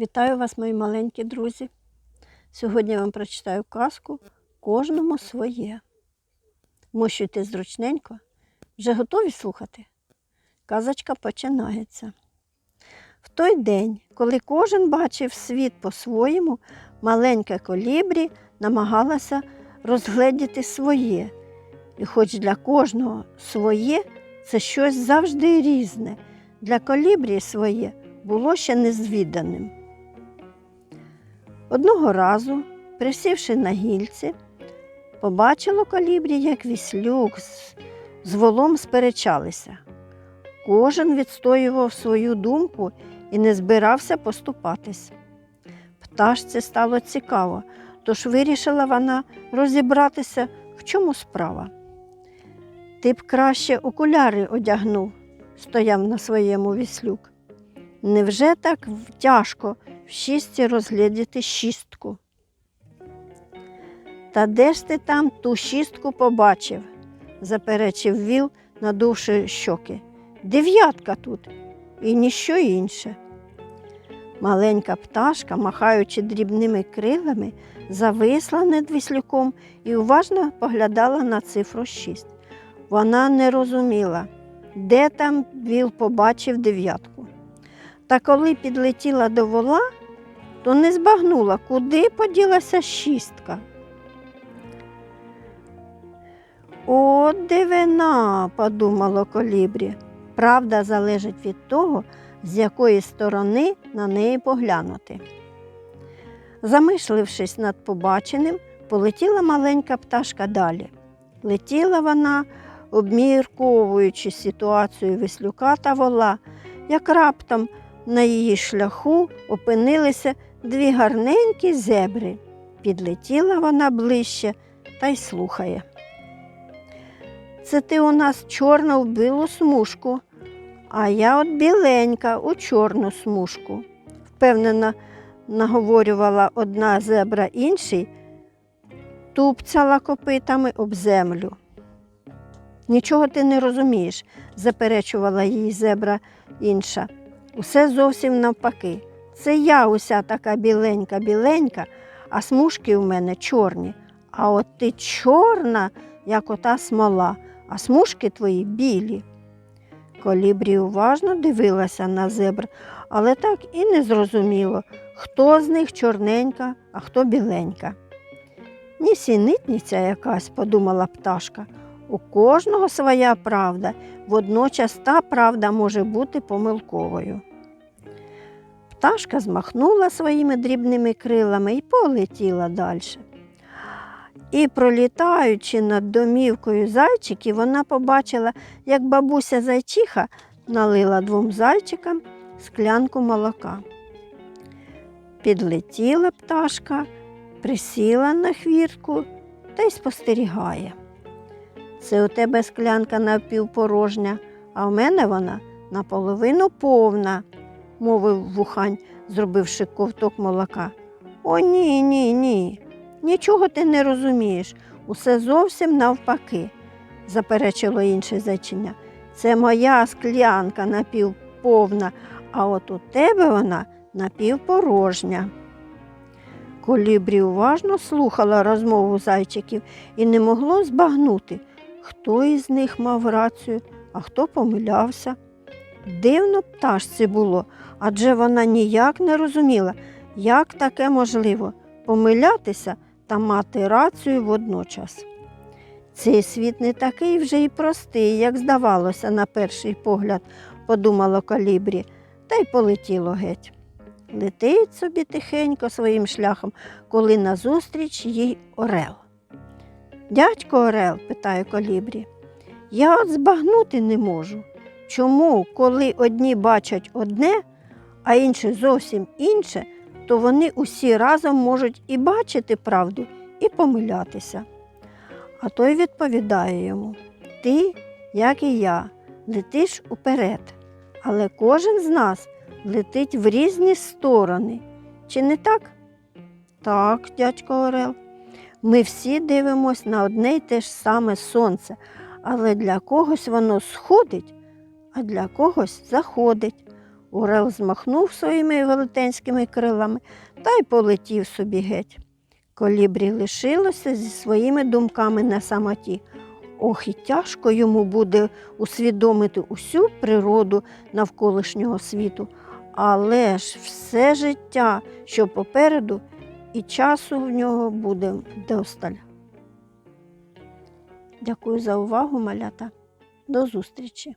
Вітаю вас, мої маленькі друзі. Сьогодні я вам прочитаю казку кожному своє. Мощуйте зручненько. Вже готові слухати? Казочка починається. В той день, коли кожен бачив світ по-своєму, маленька колібрі намагалася розгледіти своє. І хоч для кожного своє це щось завжди різне, для колібрі своє було ще незвіданим. Одного разу, присівши на гільці, побачило колібрі, як віслюк з, з волом сперечалися. Кожен відстоював свою думку і не збирався поступатись. Пташці стало цікаво, тож вирішила вона розібратися, в чому справа. Ти б краще окуляри одягнув, стояв на своєму віслюк. Невже так тяжко в шісті розглядіти шістку? Та де ж ти там ту шістку побачив? заперечив віл, надувши щоки. Дев'ятка тут і ніщо інше. Маленька пташка, махаючи дрібними крилами, зависла над віслюком і уважно поглядала на цифру шість. Вона не розуміла, де там віл побачив дев'ятку. Та коли підлетіла до вола, то не збагнула, куди поділася шістка. От дивина, подумало колібрі. Правда залежить від того, з якої сторони на неї поглянути. Замислившись над побаченим, полетіла маленька пташка далі. Летіла вона, обмірковуючи ситуацію веслюка та вола, як раптом на її шляху опинилися дві гарненькі зебри. Підлетіла вона ближче та й слухає. Це ти у нас чорна в білу смужку, а я от біленька у чорну смужку, впевнено наговорювала одна зебра іншій, тупцяла копитами об землю. Нічого ти не розумієш, заперечувала їй зебра інша. Усе зовсім навпаки. Це я уся така біленька, біленька, а смужки у мене чорні. А от ти чорна, як ота смола, а смужки твої білі. Колібрі уважно дивилася на зебр, але так і не зрозуміло, хто з них чорненька, а хто біленька. Нісінитниця якась, подумала пташка. У кожного своя правда, водночас та правда може бути помилковою. Пташка змахнула своїми дрібними крилами і полетіла далі. І, пролітаючи над домівкою зайчиків, вона побачила, як бабуся зайчиха налила двом зайчикам склянку молока. Підлетіла пташка, присіла на хвіртку та й спостерігає. Це у тебе склянка напівпорожня, а в мене вона наполовину повна, мовив вухань, зробивши ковток молока. О, ні, ні, ні. Нічого ти не розумієш, усе зовсім навпаки, заперечило інше зайчиня. Це моя склянка напівповна, а от у тебе вона напівпорожня. Колібрі уважно слухала розмову зайчиків і не могло збагнути, хто із них мав рацію, а хто помилявся. Дивно пташці було, адже вона ніяк не розуміла, як таке можливо помилятися та мати рацію водночас. Цей світ не такий вже й простий, як здавалося на перший погляд, подумало калібрі, та й полетіло геть. Летить собі тихенько своїм шляхом, коли назустріч їй Орел. Дядько Орел, питає колібрі, я от збагнути не можу. Чому, коли одні бачать одне, а інші зовсім інше, то вони усі разом можуть і бачити правду, і помилятися. А той відповідає йому: Ти, як і я, летиш уперед, але кожен з нас летить в різні сторони. Чи не так? Так, дядько Орел. Ми всі дивимося на одне й те ж саме сонце, але для когось воно сходить, а для когось заходить. Орел змахнув своїми велетенськими крилами та й полетів собі геть. Колібрі лишилося зі своїми думками на самоті. Ох, і тяжко йому буде усвідомити усю природу навколишнього світу. Але ж все життя, що попереду, і часу в нього буде досталь. Дякую за увагу, малята. До зустрічі!